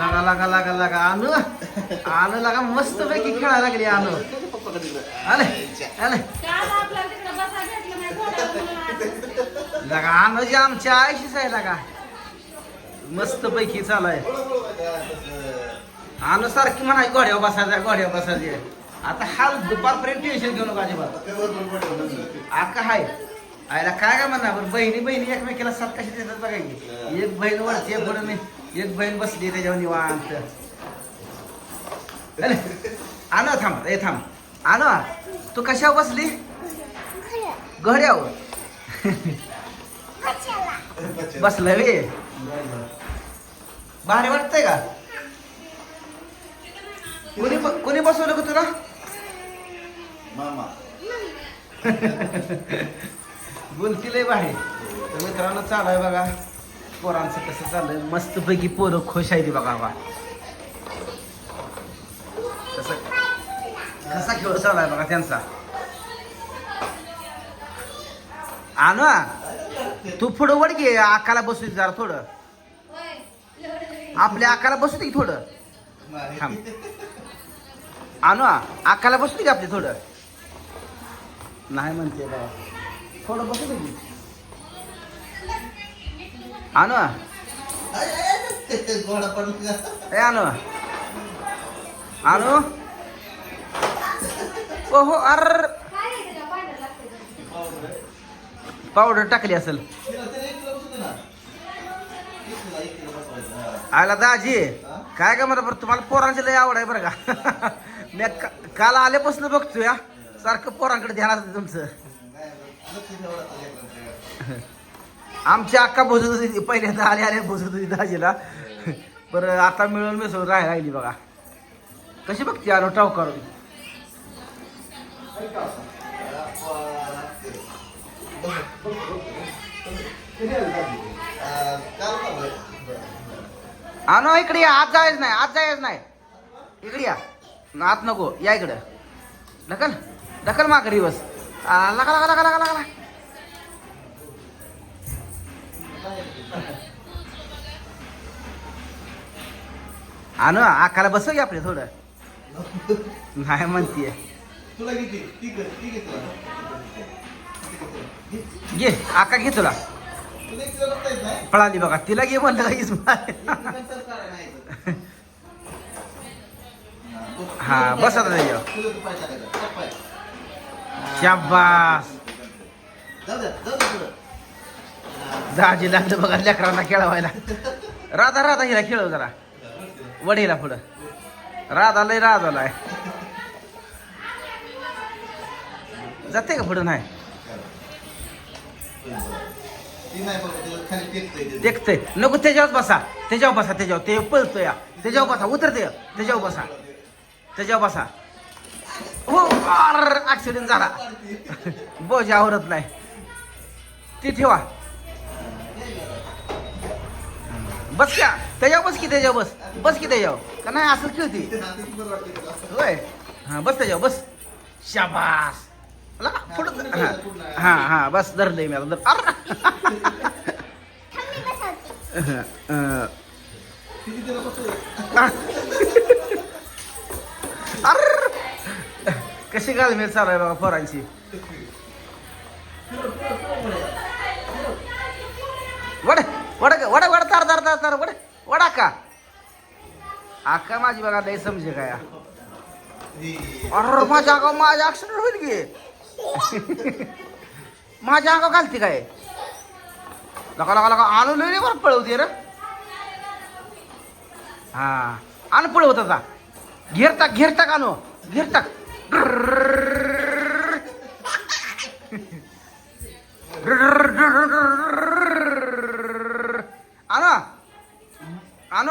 लगा लगा लगा लगा. आणू आणू लगा मस्त पैकी खेळायला लागली आणू आले आले. काल आणू आमच्या आयशीच आहे लगा. मस्त पैकी चालू आहे. आणू सारखी म्हणा गोड्यावर बसायचं गोड्यावर बसायचे. आता हाल दुपारपर्यंत टेन्शन घेऊ नका अजिबात. आका हाय. आयला काय काय म्हणा बरं बहिणी बहिणी एकमेकीला सात कशी देतात बघायची की. एक बहीण वरती आहे पुढे एक बहीण बसली त्याच्यावर निवांत. आणू थांब ए थांब. आणू तू कशावर बसली? घड्यावर. बसलं वे. भारी वाटतंय का? कोणी कोणी बसवलं का तुला? मामा. बोलती लय तर मित्रांनो चालू आहे बघा. पोरांचं कसं चाललंय मस्त पैकी पोरं खुश आहे ती बघा. बा कसं कसा खेळ चालू आहे बघा त्यांचा. आणू तू पुढं वड घे आकाला बसू दे जरा थोडं. आपल्या आकाला बसू दे की थोडं. थांब. आणू आकाला बसू दे की आपली थोडं. नाही म्हणते बाबा. थोडं बसू दे की. आण ए आणू आणू. ओ हो अर. पावडर टाकली असेल. आला दाजी काय का म्हणा बरं तुम्हाला पोरांची लय आवड आहे बरं का? मी काल आल्यापासून बघतोय सारखं पोरांकडे ध्यान तुमचं. आमची अक्का भोजत होती पहिल्यांदा आले आले भोजत होती दाजीला बरं आता मिळून मिसळून राहायला राहिली बघा. कशी बघते आलो टाव करून. आ, इकडे या आज जायच नाही आज जायच नाही. इकडे या. आत नको या इकडं. ढकल ढकल माघारी बस आ, लगा लगा लगा लगा लगा. आण आकाला बसव की आपल्या थोडं. नाही म्हणतीये. घे आका घे तुला. पळाली बघा तिला घे म्हणलं काहीच हा बस आता शाबाजी लागलं बघा लेकरांना खेळवायला. राधा राधा हिला खेळव जरा. वडीला पुढं. राज लय राधाला आहे जाते का पुढं नाही? ती देखतय. नको त्याच्यावर बसा. त्याच्यावर बसा त्याच्यावर. ते पळतोय या. त्याच्यावर बसा. उतरते त्याच्यावर बसा. त्याच्यावर बसा. हो ऍक्सिडेंट झाला. बोज आवरत नाही. ती ठेवा. बस क्या त्याच्यावर बस की त्याच्यावर बस. बस की त्याच्यावर. का नाही असं खेळती? ते होय. हां बस त्याच्यावर बस. शाबास. ला, पुढं हा. हा हा बस धरलंय मी आता धर. अरे. अं, किती कशी गालमेल चालू आहे बाबा पोरांची वड वड वड वड तार वड वडा का? आका माझी बघा लय समजे काय. अरे माझ्या अंगावर माझ्या ऍक्सिडेंट होईल की? माझ्या अंगावर घालते काय? लका लका लका आणून लय बरं पळवते रे. हा आण पळवत आता. घेर टाक घेर टाक आणू. घेर टाक आणू आणू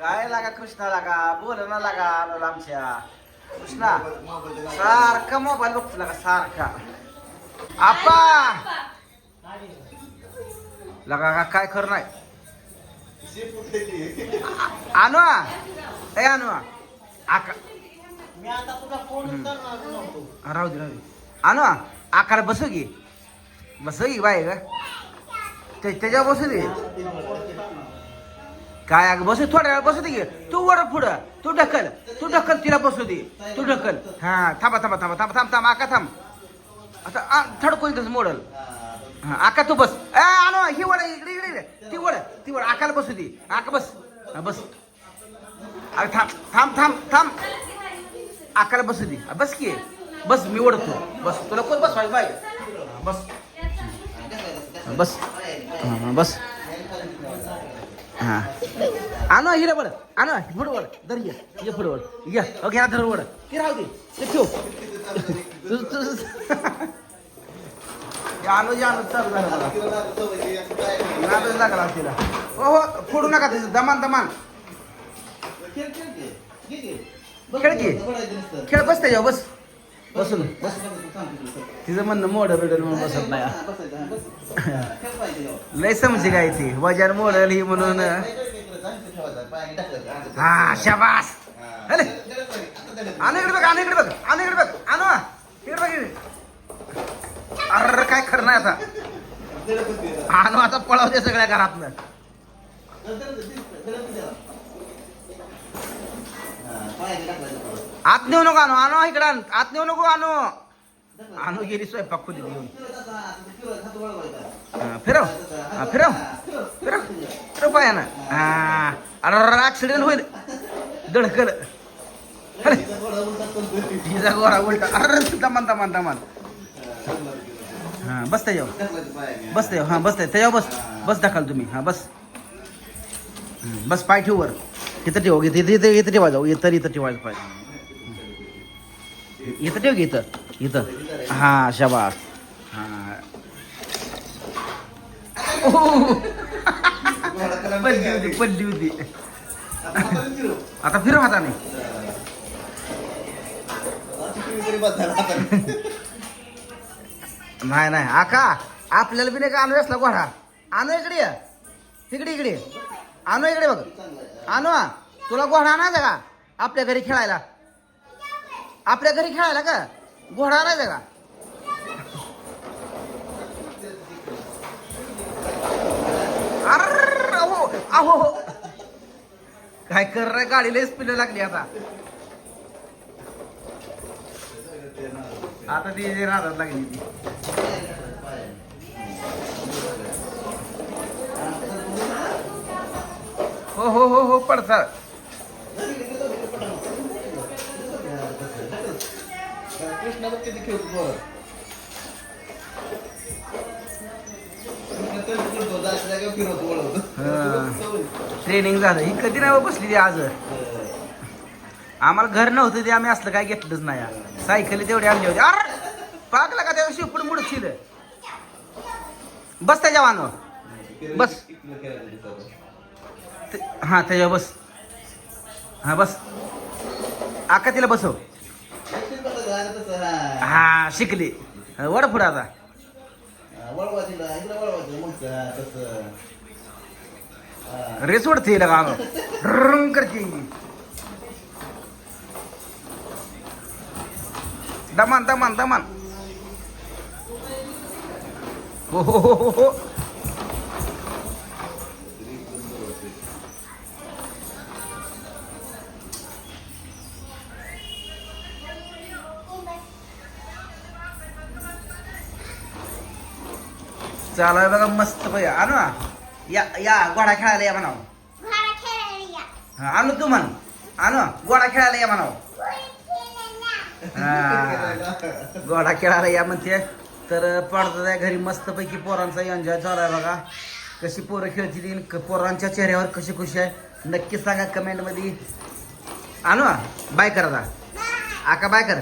काय लागा कृष्णा लागा बोल ना लागा आलो आमच्या कृष्णा सारखा मोबाईल बघतो लागा सारखा. आपा लगा का काय खरं नाही. आणवा आ. ए आणवा आका राहू दे राहू दे. आणवा आकार बसू की. बसू की बाय का ते- त्याच्यावर बसू दे. काय अगं बसू थोड्या वेळ बसू दे. तू वर पुढं. तू ढकल. तू ढकल तिला बसू दे. तू ढकल. हा थांबा थांबा थांबा थांबा थांब थांब आका थांब. आता आ, थडकून इथंच मोडल. हा आका तू बस. ए ही वड इकडे इकडे ती वड ती वड आकाला बसू दे. आका बस. बस. अरे थांब थांब थांब थांब. आकाला बसू दे. बस की. बस मी ओढतो. बस. तुला कोण बस? बाय बस. बस. बस. हां. आणू हिला बड आणू पुढं वड धर ये ये पुढं वड ये ओके हा हो, धर वड ते राहू दे. ते ठेव. तुझ तुझ आणू जे आणू. चालू झालं मला. नादच लागला तिला. हो हो फोडू नका तिचं. दमान दमान. खेळ खेळ खेळ खेळ बस त्याच्यावर बस. बसून बस. तिचं म्हणणं मॉडल बिडल म्हणून बसत नाही. लय समजे काय ती? वजन मोडल ही म्हणून. हा शाबास. अरे. आणू इकडे बघ आणू इकडे बघ आणू इकडे बघ आणू. इकडे बघ इकडे. अरे काय खरं नाही आता. आणू आता पळवते सगळ्या घरातनं. आत नेऊ नको आणू आणू इकडे आत नेऊ नको आणू. आणू गेली स्वयंपाक खोली घेऊन. फिरव. हा, फिरव. फिरव. फिरव पायानं. हा. अरे ऍक्सिडेंट होईल. दडकल अरे. तिचा गोरा उलटा. अरे दमान दमान दमान हा बसता येऊ. बसता येऊ. हा बसता त्या- त्याच्यावर बस. बस दाखल तुम्ही. हा बस. बस पाय ठेवू वर. इथं ठेव इथं इथं इथं इथं ठेवा जाऊ. इथं इथं ठेवायचं पाहिजे इथं ठेव की इथं इथं. हा शाबास. हा. पडली होती पडली होती आता फिरव हाताने. नाही नाही. आका आपल्याला बी नाही का आणू असला घोडा? आणू इकडे ये. इकडे इकडे. आणू इकडे बघ. आणू तुला घोडा आणायचा का? आपल्या घरी खेळायला. आपल्या घरी खेळायला का? घोडा आणायचा का? अहो हो काय कर रे गाडीला स्पीड लागली आता. आता ती जी राहतात लागली ती. हो हो हो हो पडतात कृष्णा किती खेळतो बरं फिरवतो, वळवतो. ट्रेनिंग झालं. ही कधी नाही बसली ती आज. आम्हाला घर नव्हतं ते आम्ही असलं काय घेतलंच नाही. सायकली तेवढी आणली होती. अरे! पाकला का त्याच्या शिवपुड मुडशील? बस त्याच्या वानो बस. इकडं खेळायचं ते- हा त्याच्यावर बस. हा बस. आका तिला बसव. हा. हा शिकली. वड पुढे आता. वळवा तिला, इकडं वळवा तिला, मग तसं. रेस रंग करते. दमान दमान दमान. हो हो हो हो हो. चालाय बघा मस्त पाहिजे आणू ना. या या घोडा खेळायला या म्हणावं. हा, आणू तू म्हण आणू घोडा खेळायला या म्हणावं. हा. घोडा खेळायला या म्हणते तर पडतात आहे घरी मस्तपैकी पोरांचा एन्जॉय चालू आहे बघा कशी पोरं खेळतील पोरांच्या चेहऱ्यावर कशी खुशी आहे नक्की सांगा कमेंटमध्ये आणू बाय करा. आका बाय कर